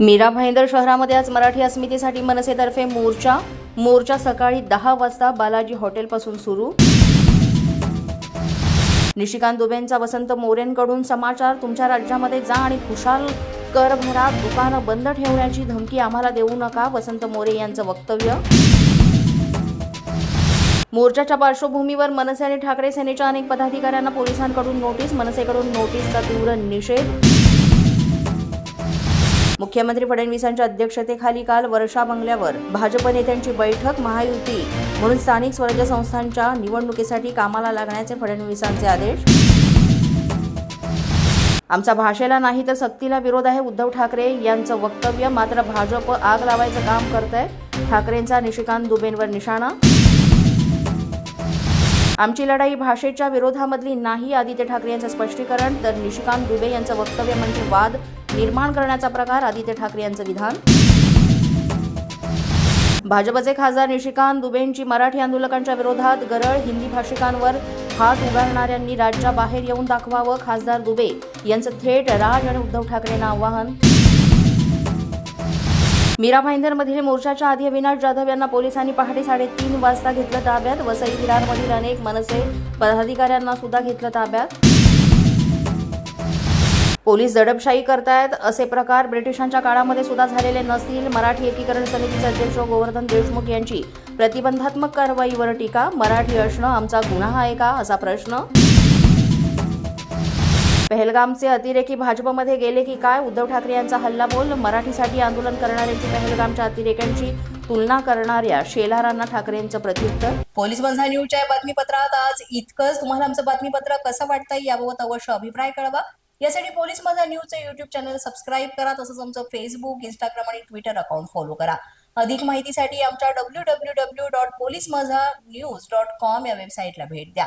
मीरा भाईंदर शहरामध्ये आज मराठी अस्मितेसाठी मनसेतर्फे मोर्चा. मोर्चा सकाळी दहा वाजता बालाजी हॉटेलपासून सुरू. निशिकांत दुबेंचा वसंत मोरेंकडून समाचार. तुमच्या राज्यामध्ये जा आणि खुशाल कर भरा. दुकानं बंद ठेवण्याची धमकी आम्हाला देऊ नका वसंत मोरे यांचं वक्तव्य. मोर्चाच्या पार्श्वभूमीवर मनसे आणि ठाकरे सेनेच्या अनेक पदाधिकाऱ्यांना पोलिसांकडून नोटीस मनसेकडून नोटीसचा तीव्र निषेध. मुख्यमंत्री फडणवीसांच्या अध्यक्षतेखाली काल वर्षा बंगल्यावर भाजप नेत्यांची बैठक महायुती म्हणून स्थानिक स्वराज्य संस्थांच्या निवडणुकीसाठी कामाला लागण्याचे फडणवीसांचे आदेश. आमचा भाषेला नाही तर सक्तीला विरोध आहे उद्धव ठाकरे यांचं वक्तव्य मात्र भाजप आग लावायचं काम करत आहे ठाकरेंचा निशिकांत दुबेंवर निशाणा आमची लढाई भाषेच्या विरोधामधली नाही आदित्य ठाकरे यांचं स्पष्टीकरण. तर निशिकांत दुबे यांचं वक्तव्य म्हणजे वाद. निर्माण करण्याचा प्रकार आदित्य ठाकरे यांचं विधान. भाजपचे खासदार निशिकांत दुबेंची मराठी आंदोलकांच्या विरोधात गरळ हिंदी भाषिकांवर हात उगारणाऱ्यांनी राज्याबाहेर येऊन दाखवावं खासदार दुबे. यांचं थेट राज आणि उद्धव ठाकरेंना आवाहन. मीरा भाईंदरमधील मोर्चाच्या आधी अविनाश जाधव यांना पोलिसांनी पहाटे साडेतीन वाजता घेतलं ताब्यात. वसई विरारमधील अनेक मनसे पदाधिकाऱ्यांना सुद्धा घेतलं ताब्यात. पोलीस दडपशाही करतायत. असे प्रकार ब्रिटिशांच्या काळामध्ये सुद्धा झालेले नसतील. मराठी एकीकरण समितीचे अध्यक्ष गोवर्धन देशमुख यांची प्रतिबंधात्मक कारवाईवर टीका. मराठी असणं आमचा गुन्हा आहे का? असा प्रश्न पहलगामचे अतिरेकी भाजपमध्ये गेले की काय? उद्धव ठाकरे यांचा हल्लाबोल मराठीसाठी आंदोलन करणाऱ्यांची पहलगामच्या अतिरेक्यांची तुलना करणाऱ्या शेलारांना ठाकरेंचं प्रत्युत्तर? पोलीस बंधा न्यूजच्या बातमीपत्रात आज इतकंच. तुम्हाला आमचं बातमीपत्र कसं वाटतंय याबाबत अवश्य अभिप्राय कळवा. यासाठी पोलीस माझा न्यूजचं युट्यूब चॅनल सबस्क्राईब करा तसंच आमचं फेसबुक इंस्टाग्राम आणि ट्विटर अकाउंट फॉलो करा. अधिक माहितीसाठी आमच्या W W W dot police Majha news dot com या वेबसाईटला भेट द्या.